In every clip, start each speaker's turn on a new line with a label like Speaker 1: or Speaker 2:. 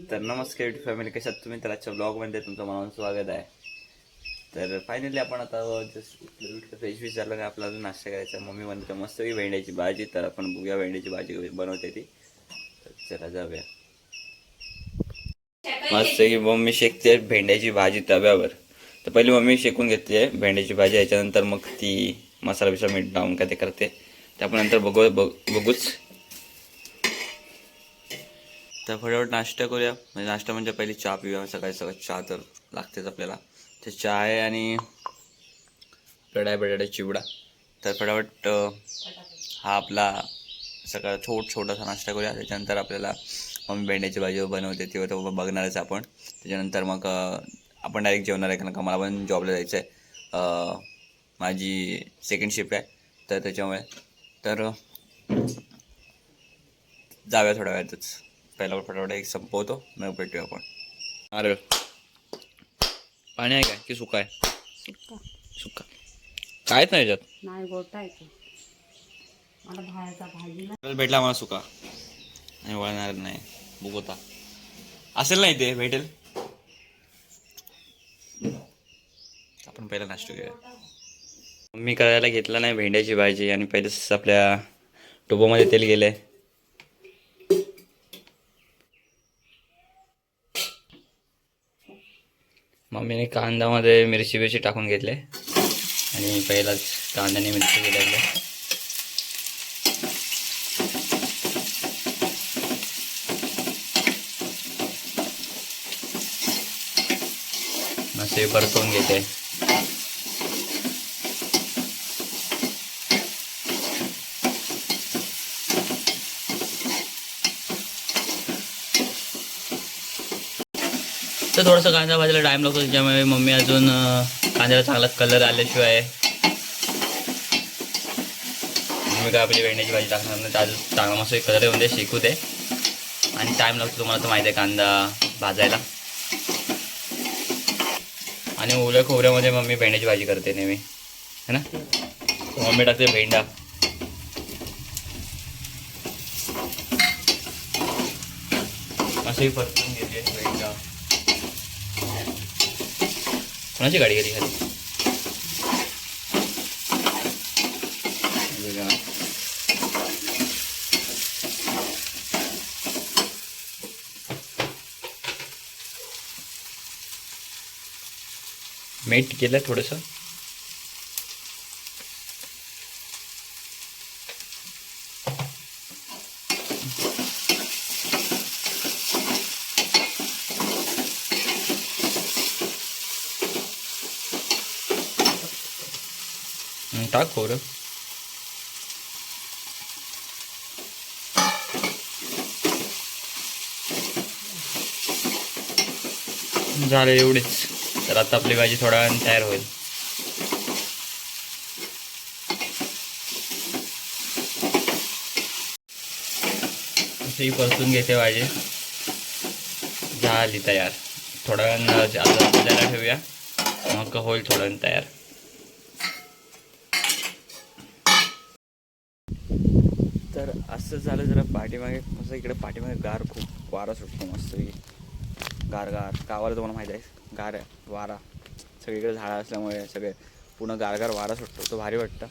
Speaker 1: तर नमस्कार YouTube family कशात तुम्ही? तर आजच्या ब्लॉगमध्ये तुमचं मनावर स्वागत आहे. तर फायनली आपण आता जस्ट फ्रेश विच झालं का आपला अजून नाश्ता करायचा मम्मी म्हणते मस्त की भेंड्याची भाजी. तर आपण बघूया भेंड्याची भाजी बनवते ती. तर चला जाऊया. मस्त की मम्मी शेकते भेंड्याची भाजी तव्यावर. तर पहिली मम्मी शेकून घेते भेंड्याची भाजी. याच्यानंतर मग ती मसाला बिसा मीठ लावून काय ते करते. ते आपण नंतर बघू बघूच. तर फटाफट नाश्ता करूया. म्हणजे नाश्ता म्हणजे पहिली चहा पिऊया. सकाळी सकाळी चहा तर लागतेच आपल्याला. तर चहा आहे आणि पेढा बटाटा चिवडा. तर फटाफट हा आपला सकाळ छोट छोटासा नाश्ता करूया. त्याच्यानंतर आपल्याला मम्मी भेंड्याची भाजी बनवते. तेव्हा तो बघणारच आपण. त्याच्यानंतर मग आपण डायरेक्ट जेवणार आहे. कारण का मला पण जॉबला जायचं आहे माझी सेकंड शिफ्ट आहे. तर त्याच्यामुळे. तर जाऊया थोड्या वेळातच. पहिला फटाफट एक संपवतो मग भेटूया आपण अरे पाणी आहे काय की सुका आहे
Speaker 2: सुक्का
Speaker 1: सुका कायच नाही याच्यात
Speaker 2: नाही गोटा आहे ते मला बाहेरचा भाजीला
Speaker 1: आपल्याला भेटला मला सुका नाही वळणार नाही बघता असेल नाही ते भेटेल आपण पहिला नाश्ता घेऊया मी करायला घेतला नाही भेंड्याची भाजी आणि पहिलेच आपल्या टोपामध्ये तेल गेलंय मी कांदामध्ये मिरची बिरची टाकून घेतले. आणि पहिलाच कांद्याने मिरची गेले असे परतवून घेते. फक्त थोडंसं कांदा भाजायला टाईम लागतो. त्याच्यामुळे मम्मी अजून कांद्याला चांगला कलर आल्याशिवाय. मम्मी काय आपली भेंड्याची भाजी टाकणार नाही त्यात चांगला मस्त कलर येऊन दे शिकू दे आणि टाईम लागतो तुम्हाला तर माहिती आहे कांदा भाजायला. आणि ओल्या खोबऱ्यामध्ये मम्मी भेंड्याची भाजी करते नेहमी. है ना? मम्मी टाकते भेंडा. असंही परतून घेते. भेंडा कोणाची गाडी गेली खाली बघा. मीठ केलं थोडंसं टाक खोबरं झालं एवढीच. तर आता आपली भाजी थोडा वेळाने तयार होईल. अशी परतून घेते भाजी. झाली तयार. थोड्या वेळानं आता ठेवूया. मग होईल थोड्या वेळ तयार. तर झालं जरा पाठीमागे मस्त इकडे पाठीमागे गार खूप वारा सुटतो मस्त गार गार. गावाला तुम्हाला माहीत आहे गार आहे वारा. सगळीकडे झाडं असल्यामुळे सगळे पूर्ण गारगार वारा सुटतो. तो भारी वाटतं.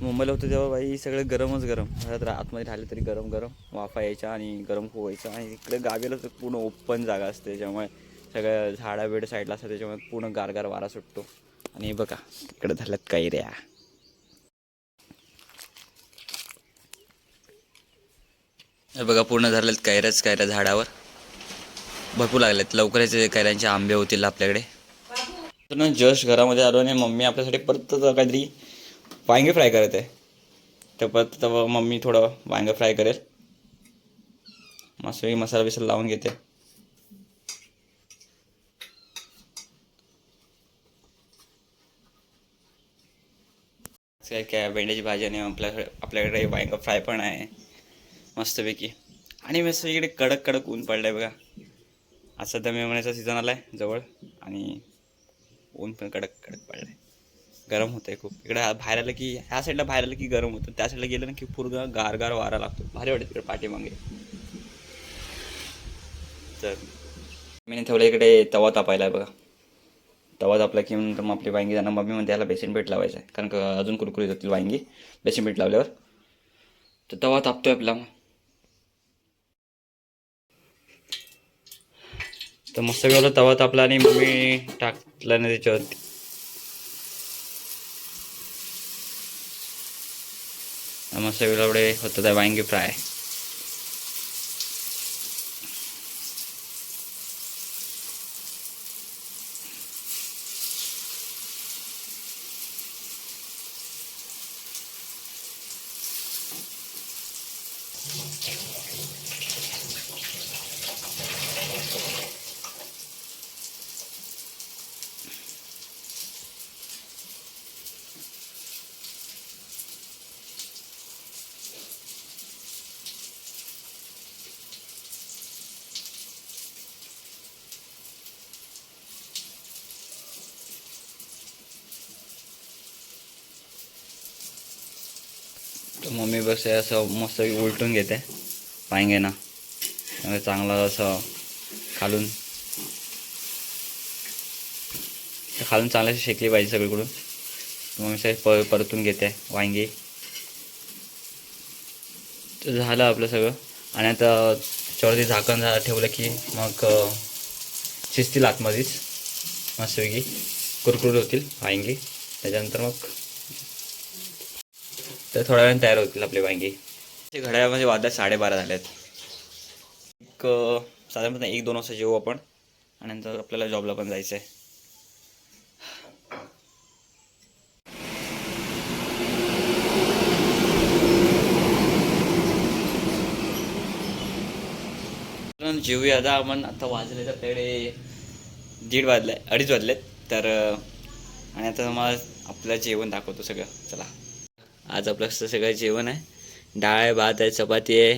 Speaker 1: मुंबईला होतं तेव्हा बाई सगळं गरमच गरम. घरात आतमध्ये राहिले तरी गरम गरम. वाफा यायचा आणि गरम खूप व्हायचा. आणि इकडे गावीला तर पूर्ण ओपन जागा असते त्याच्यामुळे सगळं झाडा बेड साईडला असतात त्याच्यामुळे पूर्ण गारगार वारा सुटतो. आणि बघा इकडे झाल्यात कैऱ्या. हे बघा पूर्ण झालेत कैऱ्याच कैऱ्या झाडावर. भरपूर लागलेत. लवकरच कैऱ्यांचे आंबे होतील आपल्याकडे. तर ना जस्ट घरामध्ये आलो आणि मम्मी आपल्यासाठी परत काहीतरी वांगे फ्राय करत आहे. तर परत तेव्हा मम्मी थोडं वांगे फ्राय करेल. मस्त मसाला बिसाला लावून घेते. काय काय भेंड्याची भाजी आणि आपल्याकडे आपल्याकडे वांगं फ्राय पण आहे. मस्तपैकी. आणि मस्त इकडे कडक कडक ऊन पडलं आहे बघा. आज सध्या मे महिन्याचा सीझन आला आहे जवळ. आणि ऊन पण कडक कडक पडलं आहे गरम होतं आहे खूप. इकडं बाहेर आलं की ह्या साईडला बाहेर आलं की गरम होतं. त्या साईडला गेलं ना की पूर्ण गार गार वारा लागतो. भारी वाटतं तिकडे पाठीमागे तर मी ठेवलं इकडे तवा तापायला आहे बघा. तवा तापला की नंतर मग आपली वांगी जाणार मम्मी म्हणते याला बेसिन पीठ लावायचं आहे कारण का अजून कुरकुरीत होतील वांगी. बेसिन पीठ लावल्यावर. तर तवा तापतोय आपला. मग तर मस्त गेलो तवा तापला आणि मम्मी टाकला ना त्याच्यावरती. मस्त वेळ एवढे होतं त्या वांगी फ्राय तर मम्मी बस हे असं मस्त उलटून घेते. वांगे ना. चांगलं असं खालून. खालून चांगल्याशी शेकली पाहिजे सगळीकडून. मम्मी प परतून घेते वांगी. झालं आपलं सगळं. आणि आता त्याच्यावरती झाकण झा ठेवलं की मग शिजतील आतमध्येच. मस्तपैकी कुरकुर होतील वांगी. त्याच्यानंतर मग तर थोड्या वेळाने तयार होतील आपले वांगी. ते घड्याळामध्ये म्हणजे वाजल्या साडेबारा झाल्यात एक साधारणपणे एक दोन वाजता जेवू आपण. आणि नंतर आपल्याला जॉबला पण जायचं आहे जेवूया. आता आपण आता वाजले तर आपल्याकडे दीड वाजले अडीच वाजलेत. तर आणि आता मला आपलं जेवण दाखवतो सगळं. चला. आज आपलं सगळं जेवण आहे. डाळ आहे भात आहे चपाती आहे.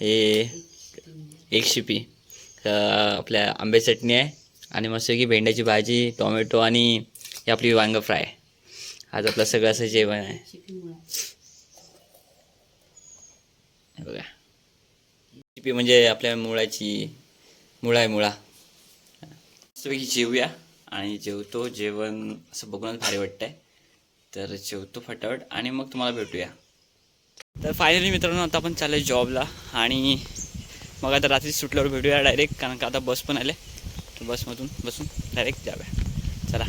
Speaker 1: हे एक शिपी. आपल्या आंबे चटणी आहे. आणि मस्त की भेंड्याची भाजी टोमॅटो आणि ही आपली वांग फ्राय. आज आपलं सगळं असं जेवण आहे. बघा. शिपी म्हणजे आपल्या मुळाची मुळा आहे मुळा. मस्तपैकी जेवूया. आणि जेवतो जेवण असं बघूनच भारी वाटतंय. तर जेवतो फटाफट आणि मग तुम्हाला भेटूया. तर फायनली मित्रांनो आता आपण चाललं जॉबला आणि मग आता रात्री सुटल्यावर भेटूया डायरेक्ट कारण का आता बस पण आले. तर बसमधून बसून डायरेक्ट जाऊया. चला.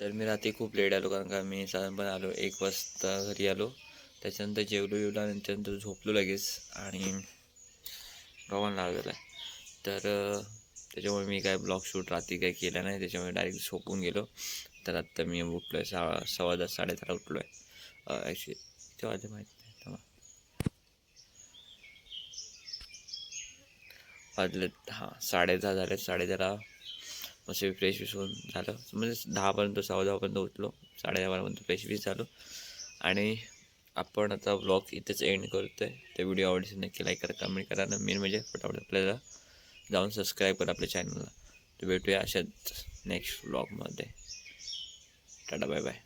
Speaker 1: तर मी रात्री खूप लेट आलो कारण का मी साधारणपणे आलो एक वाजता घरी आलो. त्याच्यानंतर जेवलो येवलो आणि त्याच्यानंतर झोपलो लगेच आणि गव्हाण लागलेला आहे तर त्याच्यामुळे मी काय ब्लॉग शूट रात्री काही केला नाही त्याच्यामुळे डायरेक्ट झोपून गेलो. तर आत्ता मी उठलो आहे सहा सव्वा दहा साडेदहा उठलो आहे ॲक्च्युली ते वाजे माहीत नाही तेव्हा. वाजले हां साडेदहा झाले साडेदहा. मस्त फ्रेश विश होऊन झालं. म्हणजे दहापर्यंत सव्वा दहापर्यंत उठलो. साडे दहापर्यंत फ्रेश विश झालो. आणि आपण आता ब्लॉग इथेच एंड करतो आहे ते व्हिडिओ आवडीचे नक्की लाईक करा कमेंट करा. आणि मेन म्हणजे फटाफट आपल्याला जाऊन सबस्क्राईब करा आपल्या चॅनलला तर भेटूया अशाच नेक्स्ट ब्लॉगमध्ये টাটা বাই বাই